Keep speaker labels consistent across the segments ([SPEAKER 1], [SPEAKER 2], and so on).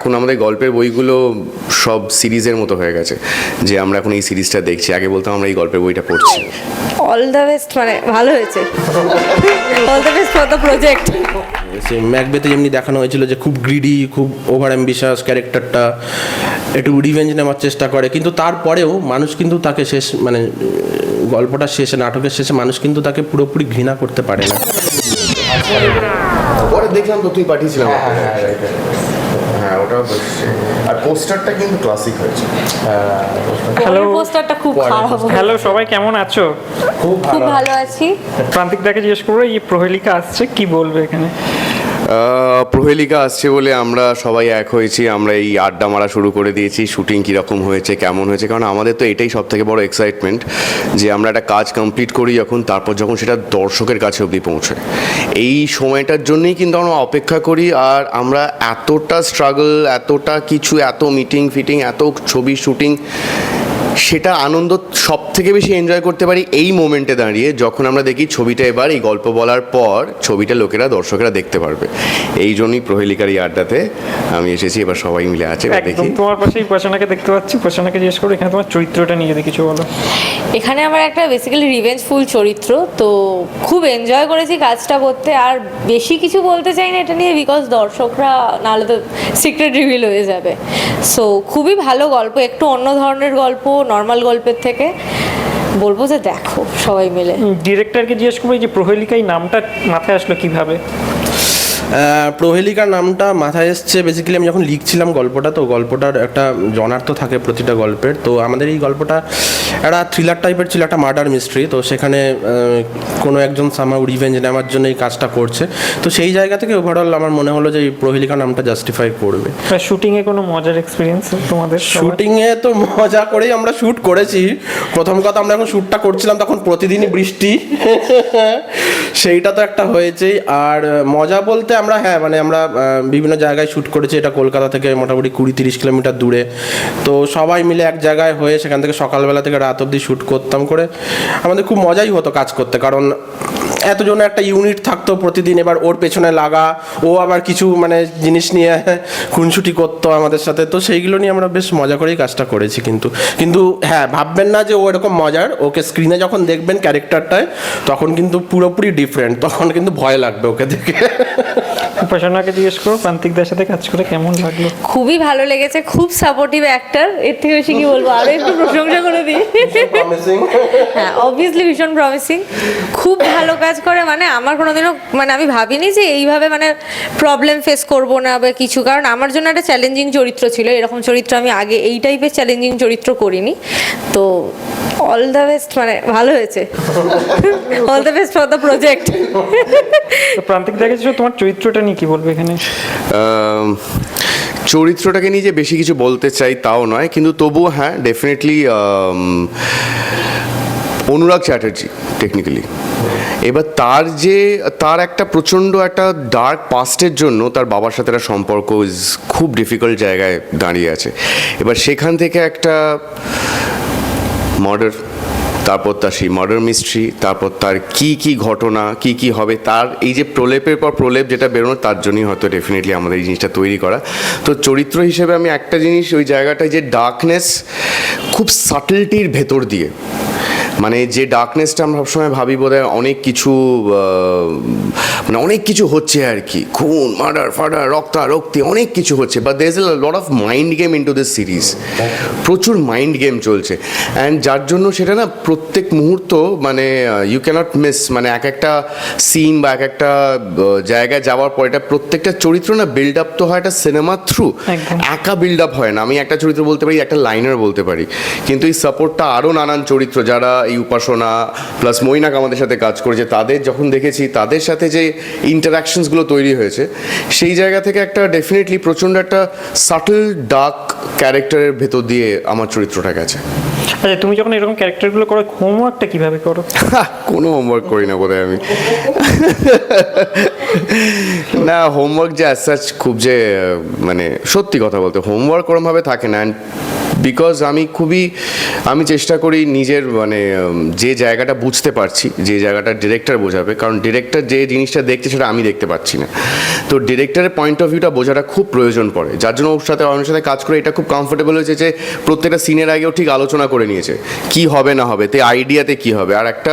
[SPEAKER 1] এখন আমাদের গল্পের বইগুলো সব সিরিজের মতো হয়ে গেছে যে আমরা এখন এই সিরিজটা দেখছি। আগে বলতাম আমরা এই গল্পের বইটা পড়ছি।
[SPEAKER 2] অল দ্য বেস্ট মানে ভালো হয়েছে। All the best for the project
[SPEAKER 3] সে ম্যাকবেতে যেমনি দেখানো হয়েছিল যে খুব গ্রিডি খুব ওভার অ্যাম্বিশাস ক্যারেক্টারটা একটু রিভেঞ্জ নেওয়ার চেষ্টা করে কিন্তু তারপরেও মানুষ কিন্তু তাকে শেষ মানে গল্পটা শেষে নাটকের শেষে মানুষ কিন্তু তাকে পুরোপুরি ঘৃণা করতে পারে না।
[SPEAKER 1] পরে দেখলাম তো তুই পাঠিয়েছিলাম। হ্যাঁ ওটাও আর পোস্টারটা কিন্তু ক্লাসিক হয়েছে।
[SPEAKER 2] হ্যালো পোস্টারটা খুব খারাপ।
[SPEAKER 4] হ্যালো সবাই কেমন আছো?
[SPEAKER 3] খুব
[SPEAKER 2] ভালো। আছি।
[SPEAKER 4] প্রান্তিক দাকে জিজ্ঞেস করব এই প্রহেলিকা আসছে কি বলবে এখানে?
[SPEAKER 1] প্রহেলিকা আসছে বলে আমরা সবাই এক হয়েছি, আমরা এই আড্ডা মারা শুরু করে দিয়েছি শুটিং কীরকম হয়েছে, কেমন হয়েছে, কারণ আমাদের তো এটাই সব থেকে বড় এক্সাইটমেন্ট যে আমরা একটা কাজ কমপ্লিট করি যখন, তারপর যখন সেটা দর্শকের কাছে অবধি পৌঁছয়। এই সময়টার জন্যই কিন্তু আমরা অপেক্ষা করি আর আমরা এতটা স্ট্রাগল এতটা কিছু, এত মিটিং ফিটিং এত ছবি শুটিং সেটা আনন্দ সব থেকে বেশি এনজয় করতে পারি এই মোমেন্টে দাঁড়িয়ে যখন আমরা দেখি ছবিটা এবার এই গল্প বলার পর ছবিটা লোকেরা দর্শকেরা দেখতে পারবে। এই জন্যই প্রহেলিকার এই আড্ডাতে আমি এসেছি এবার সবাই মিলে আছে দেখি।
[SPEAKER 4] তোমার পাশেই উপাসনাকে দেখতে পাচ্ছি। উপাসনাকে জিজ্ঞেস করব এখানে তোমার চরিত্রটা নিয়ে যদি কিছু বলো।
[SPEAKER 2] এখানে আমার একটা বেসিক্যালি রিভেঞ্জফুল চরিত্র তো খুব এনজয় করেছি কাজটা করতে। আর বেশি কিছু বলতে চাই না এটা নিয়ে বিকজ দর্শকরা নাহলে তো সিক্রেট রিভিল হয়ে যাবে। সো খুবই ভালো গল্প একটু অন্য ধরনের গল্প নর্মাল গল্পের থেকে বলব যে দেখো সবাই মিলে।
[SPEAKER 4] ডিরেক্টরকে জিজ্ঞেস করব যে প্রহেলিকা এই নামটা মাথায় আসলো কীভাবে?
[SPEAKER 3] প্রহেলিকা নামটা মাথায় এসছে। বেসিক্যালি আমি যখন লিখছিলাম গল্পটা তো গল্পটার একটা জনার্থ থাকে প্রতিটা গল্পের। তো আমাদের এই গল্পটা একটা থ্রিলার টাইপের ছিল একটা মার্ডার মিস্ট্রি তো সেখানে কোনো একজন সামাউ রিভেঞ্জ নেওয়ার জন্য এই কাজটা করছে। তো সেই জায়গা থেকে ওভারঅল আমার মনে হলো যে এই প্রহেলিকা নামটা জাস্টিফাই করবে।
[SPEAKER 4] শুটিংয়ে কোনো মজার এক্সপিরিয়েন্স তোমাদের?
[SPEAKER 3] শুটিংয়ে তো মজা করেই আমরা শ্যুট করেছি। প্রথম কথা আমরা যখন শ্যুটটা করছিলাম তখন প্রতিদিনই বৃষ্টি। সেইটা তো একটা হয়েছেই। আর মজা বলতে আমরা হ্যাঁ মানে আমরা বিভিন্ন জায়গায় শ্যুট করেছি। এটা কলকাতা থেকে মোটামুটি কুড়ি তিরিশ কিলোমিটার দূরে। তো সবাই মিলে এক জায়গায় হয়ে সেখান থেকে সকালবেলা থেকে রাত অবধি শ্যুট করতাম করে। আমাদের খুব মজাই হতো কাজ করতে। কারণ এতজন একটা ইউনিট থাকতো প্রতিদিন, এবার ওর পেছনে লাগা, ও আবার কিছু মানে জিনিস নিয়ে খুনছুটি করতো আমাদের সাথে। তো সেইগুলো নিয়ে আমরা বেশ মজা করেই কাজটা করেছি কিন্তু। কিন্তু হ্যাঁ ভাববেন না যে ও এরকম মজার। ওকে স্ক্রিনে যখন দেখবেন ক্যারেক্টারটায় তখন কিন্তু পুরোপুরি ডিফারেন্ট তখন কিন্তু ভয় লাগবে ওকে দেখে।
[SPEAKER 4] উপাসনাকে জিজ্ঞেস করব প্রান্তিক দার সাথে কাজ করে কেমন লাগল?
[SPEAKER 2] খুবই ভালো লেগেছে খুব সাপোর্টিভ অ্যাক্টর এর থেকে বেশি কি বলব? আরও একটু প্রশংসা করে দিই। হ্যাঁ অবভিয়াসলি ভীষণ প্রমিসিং খুব ভালো কাজ করে মানে আমার কোনোদিনও মানে আমি ভাবিনি যে এইভাবে মানে প্রবলেম ফেস করব না বা কিছু। কারণ আমার জন্য একটা চ্যালেঞ্জিং চরিত্র ছিল। এরকম চরিত্র আমি আগে এই টাইপের চ্যালেঞ্জিং চরিত্র করিনি। তো অল দ্য বেস্ট মানে ভালো হয়েছে। All the best for the project
[SPEAKER 4] Prantik জিজ্ঞেস তোমার চরিত্রটা নিয়ে কি বলবে এখানে?
[SPEAKER 1] চরিত্রটাকে নিয়ে যে বেশি কিছু বলতে চাই তাও নয়, কিন্তু তবুও হ্যাঁ ডেফিনেটলি অনুরাগ চ্যাটার্জি টেকনিক্যালি এবার তার যে, তার একটা প্রচণ্ড একটা ডার্ক পাস্টের জন্য তার বাবার সাথে একটা সম্পর্ক ইজ খুব ডিফিকাল্ট জায়গায় দাঁড়িয়ে আছে। এবার সেখান থেকে একটা মার্ডার তারপর তার সেই মার্ডার মিস্ট্রি তারপর তার কি কি ঘটনা, কি কি হবে, তার এই যে প্রলেপের পর প্রলেপ যেটা বেরোনো, তার জন্যই হয়তো ডেফিনেটলি আমাদের এই জিনিসটা তৈরি করা। তো চরিত্র হিসেবে আমি একটা জিনিস ওই জায়গাটায় যে ডার্কনেস খুব সাটলটির ভেতর দিয়ে মানে যে ডার্কনেসটা আমরা সবসময় ভাবি বোধহয় অনেক কিছু মানে অনেক কিছু হচ্ছে আর কি। খুন মার্ডার ফার্ডার রক্তা রক্তি অনেক কিছু হচ্ছে। বা there is a lot of mind game into this series প্রচুর মাইন্ড গেম চলছে। অ্যান্ড যার জন্য সেটা না প্রত্যেক মুহূর্ত মানে ইউ ক্যানট মিস মানে এক একটা সিন বা এক একটা জায়গায় যাওয়ার পর এটা প্রত্যেকটা চরিত্র না বিল্ড আপ তো হয় একটা সিনেমার থ্রু একা বিল্ড আপ হয় না। আমি একটা চরিত্র বলতে পারি একটা লাইনার বলতে পারি। কিন্তু এই সাপোর্টটা আরও নানান চরিত্র যারা এই উপাসনা প্লাস মৈনাক আমাদের সাথে কাজ করেছে তাদের যখন দেখেছি তাদের সাথে যে ইন্টারাকশনসগুলো তৈরি হয়েছে সেই জায়গা থেকে একটা ডেফিনেটলি প্রচণ্ড একটা সাটল ডার্ক ক্যারেক্টারের ভেতর দিয়ে আমার চরিত্রটা গেছে।
[SPEAKER 4] আচ্ছা তুমি যখন এরকম ক্যারেক্টারগুলো করো হোমওয়ার্কটা কীভাবে করো?
[SPEAKER 1] কোনো হোমওয়ার্ক করি না বোধহয় আমি। না হোমওয়ার্ক যে অ্যাজ সাচ খুব যে মানে সত্যি কথা বলতে হোমওয়ার্ক ওরমভাবে থাকে না অ্যান্ড বিকজ আমি খুবই, আমি চেষ্টা করি নিজের মানে যে জায়গাটা বুঝতে পারছি, যে জায়গাটা ডিরেক্টর বোঝাবে, কারণ ডিরেক্টর যে জিনিসটা দেখছে সেটা আমি দেখতে পাচ্ছি না। তো ডিরেক্টরের পয়েন্ট অফ ভিউটা বোঝাটা খুব প্রয়োজন পড়ে। যার জন্য ওর সাথে অনেক সাথে কাজ করে এটা খুব কমফোর্টেবল হয়েছে যে, প্রত্যেকটা সিনের আগেও ঠিক আলোচনা করে নিয়েছে, কি হবে না হবে, তে আইডিয়াতে কি হবে। আর একটা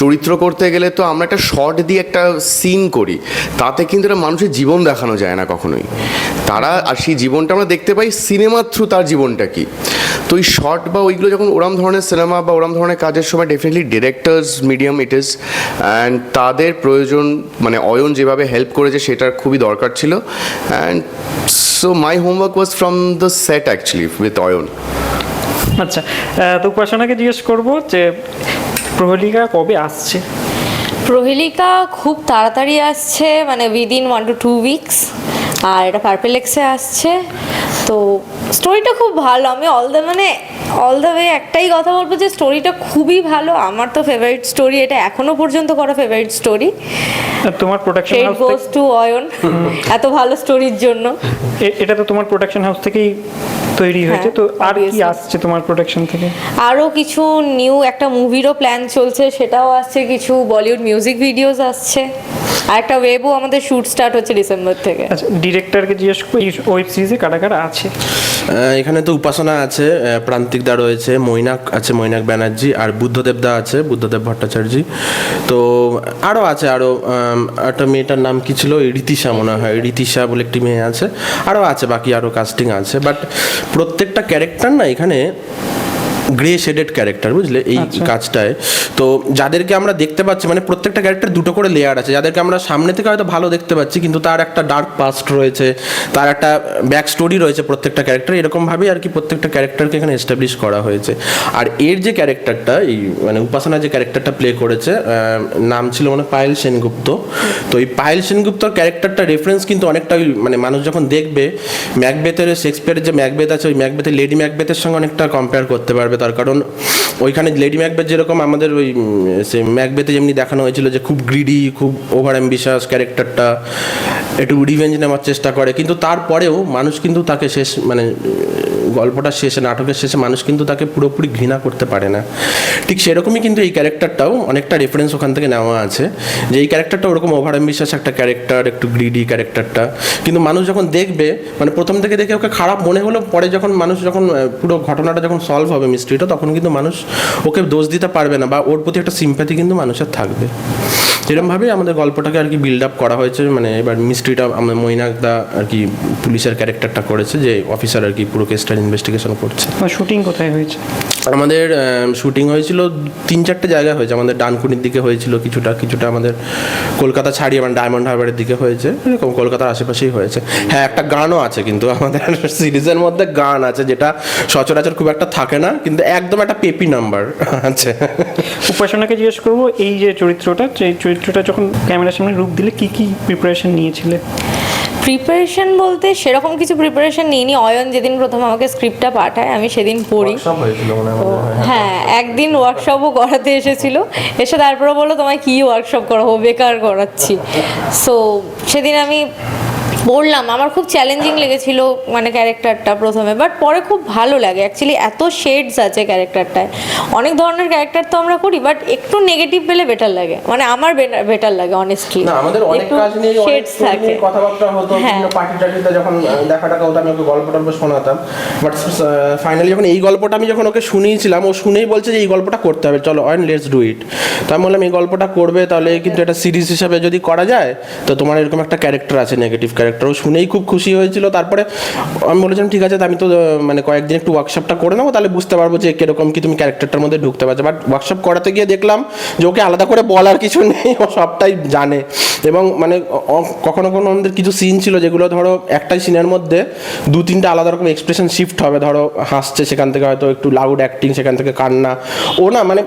[SPEAKER 1] চরিত্র করতে গেলে তো আমরা একটা শর্ট দিয়ে একটা সিন করি, তাতে কিন্তু এটা মানুষের জীবন দেখানো যায় না কখনোই। তারা আর সেই জীবনটা আমরা দেখতে পাই সিনেমার থ্রু তার জীবনটা কি। তো ওই শর্ট বা ওইগুলো যখন ওরম ধরনের সিনেমা বা ওরম ধরনের কাজের সময় definitely directors medium it is and তাদের প্রয়োজন মানে অয়ন যেভাবে হেল্প করেছে সেটার খুবই দরকার ছিল and so my homework was from the set actually with Ayan.
[SPEAKER 4] আচ্ছা তো উপাসনাকে জিজ্ঞেস করব যে প্রহলিকা কবে আসছে?
[SPEAKER 2] প্রহেলিকা খুব তাড়াতাড়ি আসছে মানে within one two two weeks আর এটা পার্পেলেক্সে আসছে। তো স্টোরিটা খুব ভালো। আমি অল দ্য মানে অল দ্য ওয়ে একটাই কথা বলব যে স্টোরিটা খুবই ভালো। আমার তো ফেভারিট স্টোরি এটা এখনও পর্যন্ত করা ফেভারিট স্টোরি
[SPEAKER 4] তোমার production house
[SPEAKER 2] goes to Ayan এত ভালো স্টোরির জন্য।
[SPEAKER 4] এটা তো তোমার প্রোডাকশন হাউস থেকেই তৈরি হয়েছে।
[SPEAKER 2] হ্যাঁ,
[SPEAKER 4] তো আর কি আসছে তোমার প্রোডাকশন থেকে?
[SPEAKER 2] আরও কিছু নিউ একটা মুভিরও প্ল্যান চলছে সেটাও আসছে। কিছু বলিউড মিউজিক ভিডিওস আসছে। আর একটা ওয়েবও আমাদের শুট স্টার্ট হচ্ছে ডিসেম্বর থেকে।
[SPEAKER 4] আচ্ছা ডিরেক্টরকে জিজ্ঞেস করি ওয়েব সিরিজে কারা কারা আছে?
[SPEAKER 3] এখানে তো উপাসনা আছে আহ, প্রান্তিকদা রয়েছে মৈনাক আছে মৈনাক ব্যানার্জি আর বুদ্ধদেবদা আছে বুদ্ধদেব ভট্টাচার্য। তো আরও আছে আরও একটা মেয়েটার নাম কি ছিল? রীতিশা মনে হয় রীতিশা বলে একটি মেয়ে আছে। আরও আছে বাকি আরও কাস্টিং আছে বাট প্রত্যেকটা ক্যারেক্টার না এখানে গ্রে শেডেড ক্যারেক্টার বুঝলে? এই কাজটায়। তো যাদেরকে আমরা দেখতে পাচ্ছি মানে প্রত্যেকটা ক্যারেক্টার দুটো করে লেয়ার আছে। যাদেরকে আমরা সামনে থেকে হয়তো ভালো দেখতে পাচ্ছি কিন্তু তার একটা ডার্ক পাস্ট রয়েছে তার একটা ব্যাক স্টোরি রয়েছে প্রত্যেকটা ক্যারেক্টার এরকমভাবেই আর কি প্রত্যেকটা ক্যারেক্টারকে এখানে এস্টাবলিশ করা হয়েছে। আর এর যে ক্যারেক্টারটা এই মানে উপাসনা যে ক্যারেক্টারটা প্লে করেছে নাম ছিল মানে পায়েল সেনগুপ্ত। তো এই পায়েল সেনগুপ্তর ক্যারেক্টারটা রেফারেন্স কিন্তু অনেকটা মানে মানুষ যখন দেখবে ম্যাকবেথের শেক্সপিয়ারের যে ম্যাকবেথ আছে ওই ম্যাকবেথের লেডি ম্যাকবেথের সঙ্গে অনেকটা কম্পেয়ার করতে পারবে। তার কারণ ওইখানে লেডি ম্যাকবেথ যেরকম আমাদের ওই সে ম্যাকবেথে যেমনি দেখানো হয়েছিল যে খুব গ্রিডি খুব ওভার অ্যাম্বিশাস ক্যারেক্টারটা একটু রিভেঞ্জ নেওয়ার চেষ্টা করে। কিন্তু তারপরেও মানুষ কিন্তু তাকে শেষ মানে গল্পটা শেষে, নাটকের শেষে মানুষ কিন্তু তাকে পুরোপুরি ঘৃণা করতে পারে না। ঠিক সেরকমই কিন্তু এই ক্যারেক্টারটাও অনেকটা রেফারেন্স ওখান থেকে নেওয়া আছে যে এই ক্যারেক্টারটা ওরকম ওভার অ্যাম্বিশাস একটা ক্যারেক্টার, একটু গ্রিডি ক্যারেক্টারটা। কিন্তু মানুষ যখন দেখবে মানে প্রথম থেকে দেখে ওকে খারাপ মনে হলো পরে যখন মানুষ যখন পুরো ঘটনাটা যখন সলভ হবে মিস্ট্রিটা তখন কিন্তু মানুষ ওকে দোষ দিতে পারবে না বা ওর প্রতি একটা সিম্প্যাথি কিন্তু মানুষের থাকবে। এরকমভাবেই আমাদের গল্পটাকে আর কি বিল্ড আপ করা হয়েছে মানে এবার মিস্ট্রিটা আমার মৈনাকদা আর কি পুলিশের ক্যারেক্টারটা করেছে, যে অফিসার আর কি পুরো কেসটার ইনভেস্টিগেশন করছে।
[SPEAKER 4] শুটিং কোথায় হয়েছে?
[SPEAKER 3] আমাদের শুটিং হয়েছিল তিন চারটে জায়গায় হয়েছে। আমাদের ডানকুনির দিকে হয়েছিল কিছুটা কিছুটা আমাদের কলকাতা ছাড়িয়ে মানে ডায়মন্ড হারবারের দিকে হয়েছে। এরকম কলকাতার আশেপাশেই হয়েছে। হ্যাঁ একটা গানও আছে কিন্তু আমাদের সিরিজের মধ্যে গান আছে যেটা সচরাচর খুব একটা থাকে না কিন্তু একদম একটা পেপি নাম্বার আছে।
[SPEAKER 4] উপাসনাকে জিজ্ঞেস করব এই যে চরিত্রটা এই চরিত্রটা যখন ক্যামেরার সামনে রূপ দিলে কি কি প্রিপারেশন নিয়েছিলে?
[SPEAKER 2] প্রিপারেশন বলতে সেরকম কিছু প্রিপারেশন নিইনি। অয়ন যেদিন প্রথম আমাকে স্ক্রিপ্টটা পাঠায় আমি সেদিন পড়ি।
[SPEAKER 3] হ্যাঁ
[SPEAKER 2] একদিন ওয়ার্কশপও করাতে এসেছিল। এসে তারপরে বলল তোমায় কি ওয়ার্কশপ করাবো বেকার করাচ্ছি। সো সেদিন আমি পড়লাম আমার খুব চ্যালেঞ্জিং লেগেছিল মানে ক্যারেক্টারটা প্রথমে বাট পরে খুব ভালো লাগে। অ্যাকচুয়ালি এত শেডস আছে ক্যারেক্টারটায়। অনেক ধরনের ক্যারেক্টার তো আমরা করি বাট একটু নেগেটিভ পেলে বেটার লাগে। মানে আমার বেটার লাগে অনেস্টলি
[SPEAKER 3] না আমাদের অনেক কাজ নিয়ে অনেক
[SPEAKER 2] শেডস থাকে।
[SPEAKER 3] কথাবার্তা হতো
[SPEAKER 2] হ্যাঁ।
[SPEAKER 3] বিভিন্ন পার্টি টাটিতে যখন দেখা টাকা হতো আমি ওকে গল্প টল্প শোনাতাম বাট ফাইনালি যখন এই গল্পটা আমি যখন ওকে শুনিয়েছিলাম ও শুনেই বলছে যে এই গল্পটা করতে হবে। চলো অয়েন লেটস ডু ইট তো আমি বললাম এই গল্পটা করবে তাহলে কিন্তু এটা সিরিজ হিসাবে যদি করা যায় তো তোমার এরকম একটা ক্যারেক্টার আছে নেগেটিভ ক্যারেক্টার ও শুনেই খুব খুশি হয়েছিল। তারপরে আমি বলেছিলাম, ঠিক আছে আমি তো মানে কয়েকদিন একটু ওয়ার্কশপটা করে নেব, তাহলে বুঝতে পারব যে কীরকম কি তুমি ক্যারেক্টারটার মধ্যে ঢুকতে পারছ। বাট ওয়ার্কশপ করাতে গিয়ে দেখলাম যে ওকে আলাদা করে বলার কিছু নেই, ও সবটাই জানে। এবং মানে কখনো কখনো আমাদের কিছু সিন ছিল যেগুলো ধরো একটাই সিনের মধ্যে দু তিনটা আলাদা রকম এক্সপ্রেশন শিফট হবে। ধরো হাসছে সেখান থেকে হয়তো একটু লাউড অ্যাক্টিং সেখান থেকে কান্না। ও না মানে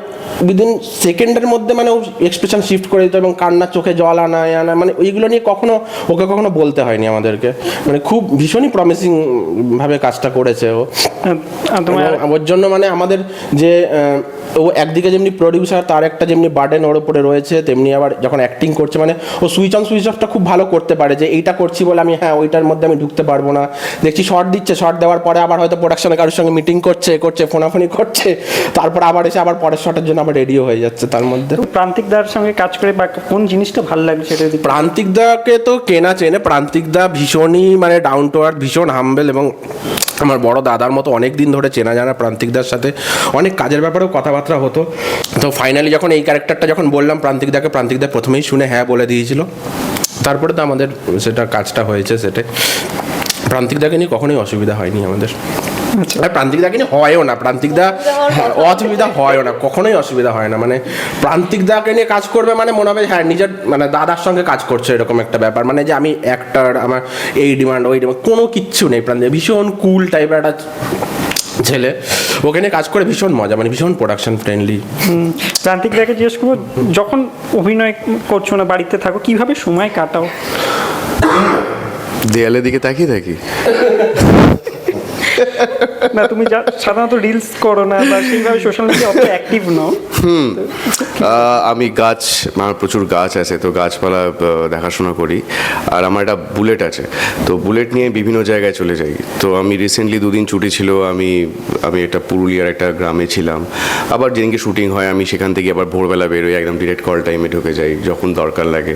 [SPEAKER 3] উইদিন সেকেন্ডের মধ্যে মানে ও এক্সপ্রেশন শিফট করে দিত এবং কান্নার চোখে জল আনা আনা মানে ওইগুলো নিয়ে কখনো, ওকে কখনো বলতে হয়নি আমাদেরকে। মানে খুব ভীষণই প্রমিসিং ভাবে কাজটা করেছে ও। এবং ওর জন্য মানে আমাদের যে ও একদিকে যেমনি প্রডিউসার তার একটা যেমনি বার্ডেন ওর উপরে রয়েছে তেমনি আবার যখন অ্যাক্টিং করছে মানে ও সুইচ অন সুইচ অফটা খুব ভালো করতে পারে যে এইটা করছি বলে আমি হ্যাঁ ওইটার মধ্যে আমি ঢুকতে পারব না। দেখছি শর্ট দিচ্ছে শর্ট দেওয়ার পরে আবার হয়তো প্রোডাকশনে কারোর সঙ্গে মিটিং করছে করছে ফোনাফোনি করছে তারপর আবার এসে আবার পরের শটের জন্য আবার রেডিও হয়ে যাচ্ছে তার মধ্যে।
[SPEAKER 4] প্রান্তিক দার সঙ্গে কাজ করে বা কোন জিনিসটা ভালো লাগছে? সেটা যদি
[SPEAKER 3] প্রান্তিক দাকে তো কেনা চেনে প্রান্তিক দা ভীষণই মানে ডাউন টু আর্থ ভীষণ হাম্বেল এবং আমার বড় দাদার মতো অনেক দিন ধরে চেনা জানা প্রান্তিকদার সাথে অনেক কাজের ব্যাপারেও কথাবার্তা হতো। তো ফাইনালি যখন এই ক্যারেক্টারটা যখন বললাম প্রান্তিকদাকে প্রান্তিকদা প্রথমেই শুনে হ্যাঁ বলে দিয়েছিল। তারপরে তো আমাদের সেটা কাজটা হয়েছে সেটা। প্রান্তিকদাকে নিয়ে কখনোই অসুবিধা হয়নি আমাদের। আর প্রান্তিকদাকে নিয়ে হয়ও না প্রান্তিকদা হ্যাঁ, অসুবিধা হয়ও না কখনোই অসুবিধা হয় না। মানে প্রান্তিকদাকে নিয়ে কাজ করবে মানে মনে হবে হ্যাঁ নিজের মানে দাদার সঙ্গে কাজ করছে এরকম একটা ব্যাপার। মানে যে আমি অ্যাক্টার আমার এই ডিমান্ড ওই ডিমান্ড কোনো কিচ্ছু নেই প্রান্তিক ভীষণ কুল টাইপের একটা ছেলে। ওখানে কাজ করে ভীষণ মজা মানে ভীষণ প্রোডাকশন ফ্রেন্ডলি
[SPEAKER 4] প্রান্তিক দাকে জিজ্ঞেস করব যখন অভিনয় করছ না বাড়িতে থাকো কীভাবে সময় কাটাও?
[SPEAKER 1] দেয়ালের দিকে তাকিয়ে থাকি।
[SPEAKER 4] না তুমি সাধারণত রিলস করো না বা সেইভাবে সোশ্যাল মিডিয়া অত অ্যাক্টিভ নও।
[SPEAKER 1] আহ, আমি গাছ আমার প্রচুর গাছ আছে তো গাছপালা দেখাশোনা করি। আর আমার একটা বুলেট আছে তো বুলেট নিয়ে বিভিন্ন জায়গায় চলে যাই। তো আমি রিসেন্টলি দুদিন ছুটি ছিল আমি আমি একটা পুরুলিয়ার একটা গ্রামে ছিলাম। আবার যেদিনকে শুটিং হয় আমি সেখান থেকে আবার ভোরবেলা বেরোই একদম ডিরেক্ট কল টাইমে ঢুকে যাই যখন দরকার লাগে।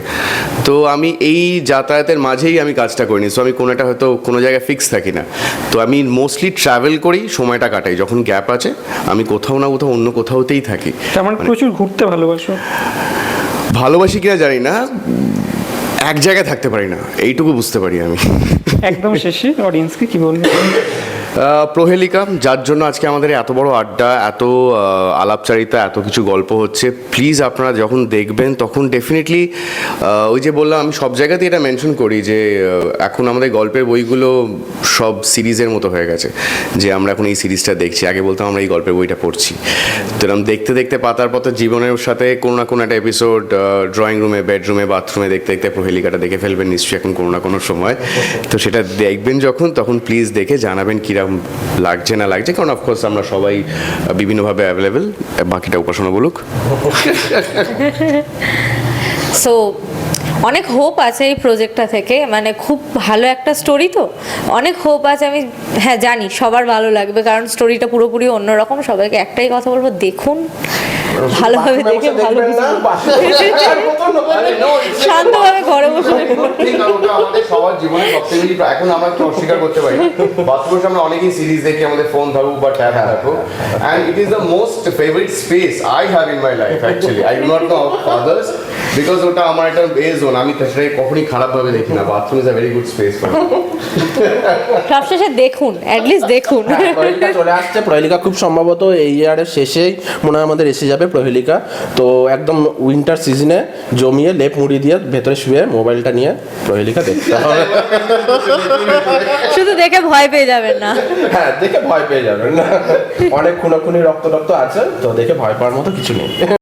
[SPEAKER 1] তো আমি এই যাতায়াতের মাঝেই আমি কাজটা করিনি সো আমি কোনো একটা হয়তো কোনো জায়গায় ফিক্স থাকি না। তো আমি মোস্টলি ট্রাভেল করেই সময়টা কাটাই। যখন গ্যাপ আছে আমি কোথাও না কোথাও অন্য কোথাওতেই থাকি।
[SPEAKER 4] তার মানে প্রচুর ঘুরতে ভালোবাসো।
[SPEAKER 1] ভালোবাসি কিনা জানি না এক জায়গায় থাকতে পারি না। এইটুকু বুঝতে পারি আমি।
[SPEAKER 4] একদম শেষে অডিয়েন্সকে কি বলব?
[SPEAKER 1] প্রহেলিকা, যার জন্য আজকে আমাদের এত বড় আড্ডা, এত আলাপচারিতা, এত কিছু গল্প হচ্ছে প্লিজ আপনারা যখন দেখবেন, তখন ডেফিনেটলি ওই যে বললাম, আমি সব জায়গাতেই এটা মেনশন করি যে এখন আমাদের গল্পের বইগুলো সব সিরিজের মতো হয়ে গেছে, যে আমরা এখন এই সিরিজটা দেখছি। আগে বলতাম আমরা এই গল্পের বইটা পড়ছি। তো এরকম দেখতে দেখতে পাতার পথে জীবনের সাথে কোনো না কোনো একটা এপিসোড ড্রয়িং রুমে বেডরুমে বাথরুমে দেখতে দেখতে প্রহেলিকাটা দেখে ফেলবেন নিশ্চয়ই এখন কোনো না কোনো সময়। তো সেটা দেখবেন যখন, তখন প্লিজ দেখে জানাবেন কীরকম লাগছে না লাগছে? কারণ অফকোর্স আমরা সবাই বিভিন্নভাবে অ্যাভেলেবেল বাকিটা উপাসনা বলুক।
[SPEAKER 2] সো অনেক হোপ আছে এই প্রজেক্টটা থেকে। মানে খুব ভালো একটা স্টোরি তো। অনেক হোপ আছে, আমি হ্যাঁ জানি, সবার ভালো লাগবে। কারণ স্টোরিটা পুরোপুরি অন্যরকম। সবাইকে একটাই কথা বলব, দেখুন। ভালোভাবে দেখে ভালো শান্তভাবে ঘরে বসে।
[SPEAKER 1] আমাদের সবার জীবনে সবথেকে এখন আমরা একটু অস্বীকার করতে পারি। বাথরুমের সামনে অনেকেই সিরিজ দেখি আমাদের ফোন থাকুক বা ট্যাব থাকুক and it is the most favourite space I have in my life actually I do not know others because ওটা আমার একটা এ জোন আমি সেটাকে কখনই খারাপভাবে দেখি না। Bathroom is a very good space
[SPEAKER 2] সবশেষে দেখুন অ্যাটলিস্ট দেখুন।
[SPEAKER 3] প্রহেলিকা চলে আসছে। প্রহেলিকা খুব সম্ভবত এই ইয়ারের শেষেই মনে হয় আমাদের এসে যাবে। প্রহেলিকা। তো একদম উইন্টার সিজনে জমিয়ে লেপ মুড়ি দিয়ে ভেতরে শুয়ে মোবাইলটা নিয়ে প্রহেলিকা দেখতে হবে।
[SPEAKER 2] শুধু দেখে ভয় পেয়ে যাবেন না।
[SPEAKER 3] হ্যাঁ দেখে ভয় পেয়ে যাবেন না। অনেক খুনাখুনি রক্ত রক্ত আছে তো দেখে ভয় পাওয়ার মতো কিছু নেই।